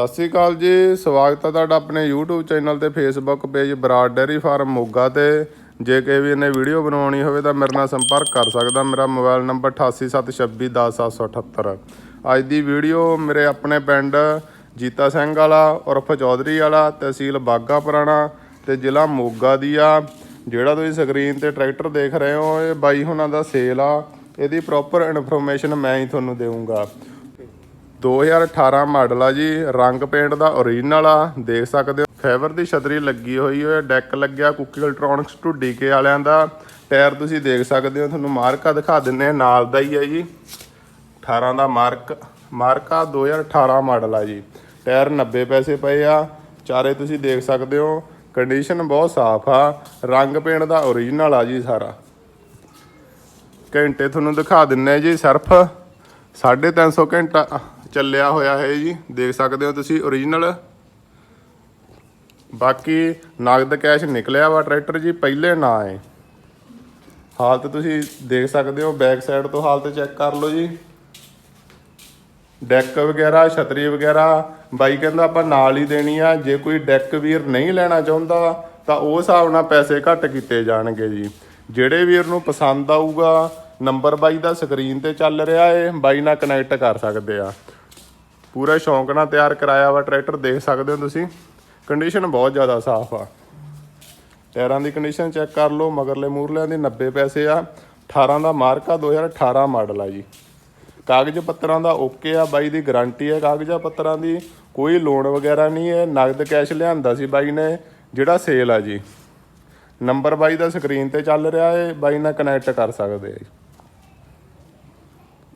ਸਤਿ ਸ੍ਰੀ ਅਕਾਲ ਜੀ, ਸਵਾਗਤ ਹੈ ਤੁਹਾਡਾ ਆਪਣੇ YouTube ਚੈਨਲ ਤੇ, Facebook page Brar dairy farm Moga ਤੇ। ਜੇ ਕਿਸੇ ਵੀ ਨੇ ਵੀਡੀਓ ਬਣਾਉਣੀ ਹੋਵੇ ਤਾਂ ਮੇਰੇ ਨਾਲ ਸੰਪਰਕ ਕਰ ਸਕਦਾ, ਮੇਰਾ ਮੋਬਾਈਲ ਨੰਬਰ 8876210778 ਅੱਜ ਦੀ ਵੀਡੀਓ ਮੇਰੇ ਆਪਣੇ ਪਿੰਡ ਜੀਤਾ ਸਿੰਘ ਵਾਲਾ, ਉਰਫ ਚੌਧਰੀ ਵਾਲਾ ਤਹਿਸੀਲ ਬਾਗਾ ਪੁਰਾਣਾ ਤੇ ਜ਼ਿਲ੍ਹਾ ਮੋਗਾ ਦੀ ਆ। ਜਿਹੜਾ ਤੁਸੀਂ ਸਕਰੀਨ ਤੇ ਟਰੈਕਟਰ ਦੇਖ ਰਹੇ ਹੋ, ਇਹ ਬਾਈ ਹੁਣਾਂ ਦਾ ਸੇਲ ਆ। ਇਹਦੀ ਪ੍ਰੋਪਰ ਇਨਫੋਰਮੇਸ਼ਨ ਮੈਂ ਹੀ ਤੁਹਾਨੂੰ ਦੇਵਾਂਗਾ 2018 ਮਾਡਲ ਆ ਜੀ, ਰੰਗ ਪੇਂਟ ਦਾ ਓਰੀਜਨਲ ਆ, ਦੇਖ ਸਕਦੇ ਹੋ। ਫਾਈਬਰ ਦੀ ਛਤਰੀ ਲੱਗੀ ਹੋਈ ਹੈ ਡੈਕ ਲੱਗਿਆ ਕੁੱਕੀ ਇਲੈਕਟ੍ਰੋਨਿਕਸ ਟੂ ਡੀਕੇ ਵਾਲਿਆਂ ਦਾ। ਟਾਇਰ ਤੁਸੀਂ ਦੇਖ ਸਕਦੇ ਹੋ, ਤੁਹਾਨੂੰ ਮਾਰਕਾ ਦਿਖਾ ਦਿੰਨੇ ਨਾਲ ਦਾ ਹੀ ਹੈ ਜੀ। 18 ਦਾ ਮਾਰਕ, ਮਾਰਕਾ 2018 ਮਾਡਲ ਆ ਜੀ। ਟਾਇਰ 90 ਪੈਸੇ ਪਏ ਆ, ਚਾਰੇ ਤੁਸੀਂ ਦੇਖ ਸਕਦੇ ਹੋ ਕੰਡੀਸ਼ਨ ਬਹੁਤ ਸਾਫ਼ ਆ, ਰੰਗ ਪੇਂਟ ਦਾ ਓਰੀਜਨਲ ਆ ਜੀ ਸਾਰਾ। ਘੰਟੇ ਤੁਹਾਨੂੰ ਦਿਖਾ ਦਿੰਨੇ ਜੀ, ਸਿਰਫ 350 ਘੰਟਾ ਚੱਲਿਆ ਹੋਇਆ ਹੈ ਜੀ। ਦੇਖ ਸਕਦੇ ਹੋ ਤੁਸੀਂ ਓਰੀਜਨਲ ਬਾਕੀ ਨਗਦ ਕੈਸ਼ ਨਿਕਲਿਆ ਵਾ ਟਰੈਕਟਰ ਜੀ, ਪਹਿਲੇ ਨਾ ਹੈ ਹਾਲਤ ਤੁਸੀਂ ਦੇਖ ਸਕਦੇ ਹੋ ਬੈਕ ਸਾਈਡ ਤੋਂ ਹਾਲਤ ਚੈੱਕ ਕਰ ਲਓ ਜੀ। ਡੈਕ ਵਗੈਰਾ, ਛਤਰੀ ਵਗੈਰਾ, ਬਾਈ ਕਹਿੰਦਾ ਆਪਾਂ ਨਾਲ ਹੀ ਦੇਣੀ ਆ। ਜੇ ਕੋਈ ਡੈਕ ਵੀਰ ਨਹੀਂ ਲੈਣਾ ਚਾਹੁੰਦਾ, ਤਾਂ ਉਹ ਹਿਸਾਬ ਨਾਲ ਪੈਸੇ ਘੱਟ ਕੀਤੇ ਜਾਣਗੇ ਜੀ। ਜਿਹੜੇ ਵੀਰ ਨੂੰ ਪਸੰਦ ਆਊਗਾ ਨੰਬਰ ਬਾਈ ਦਾ ਸਕਰੀਨ ਤੇ ਚੱਲ ਰਿਹਾ ਏ, ਬਾਈ ਨਾਲ ਕਨੈਕਟ ਕਰ ਸਕਦੇ ਆ। ਪੂਰਾ ਸ਼ੌਂਕ ਨਾਲ ਤਿਆਰ ਕਰਾਇਆ ਵਾ, ਟਰੈਕਟਰ ਦੇਖ ਸਕਦੇ ਹੋ ਤੁਸੀਂ। ਕੰਡੀਸ਼ਨ ਬਹੁਤ ਜ਼ਿਆਦਾ ਸਾਫ਼ ਆ। ਟਾਇਰਾਂ ਦੀ ਕੰਡੀਸ਼ਨ ਚੈੱਕ ਕਰ ਲਓ, ਮਗਰਲੇ ਮੂਰਲਿਆਂ ਦੀ 90 ਪੈਸੇ ਆ। 18 ਦਾ ਮਾਰਕਾ 2018 ਮਾਡਲ ਆ ਜੀ। ਕਾਗਜ਼ ਪੱਤਰਾਂ ਦਾ ਓਕੇ ਆ, ਬਾਈ ਦੀ ਗਾਰੰਟੀ ਹੈ ਕਾਗਜ਼ਾਂ ਪੱਤਰਾਂ ਦੀ ਕੋਈ ਲੋਨ ਵਗੈਰਾ ਨਹੀਂ ਹੈ। ਨਗਦ ਕੈਸ਼ ਲਿਆਂਦਾ ਸੀ ਬਾਈ ਨੇ, ਜਿਹੜਾ ਸੇਲ ਆ ਜੀ। ਨੰਬਰ ਬਾਈ ਦਾ ਸਕਰੀਨ ਤੇ ਚੱਲ ਰਿਹਾ ਹੈ ਬਾਈ ਨਾਲ ਕਨੈਕਟ ਕਰ ਸਕਦੇ ਆ ਜੀ।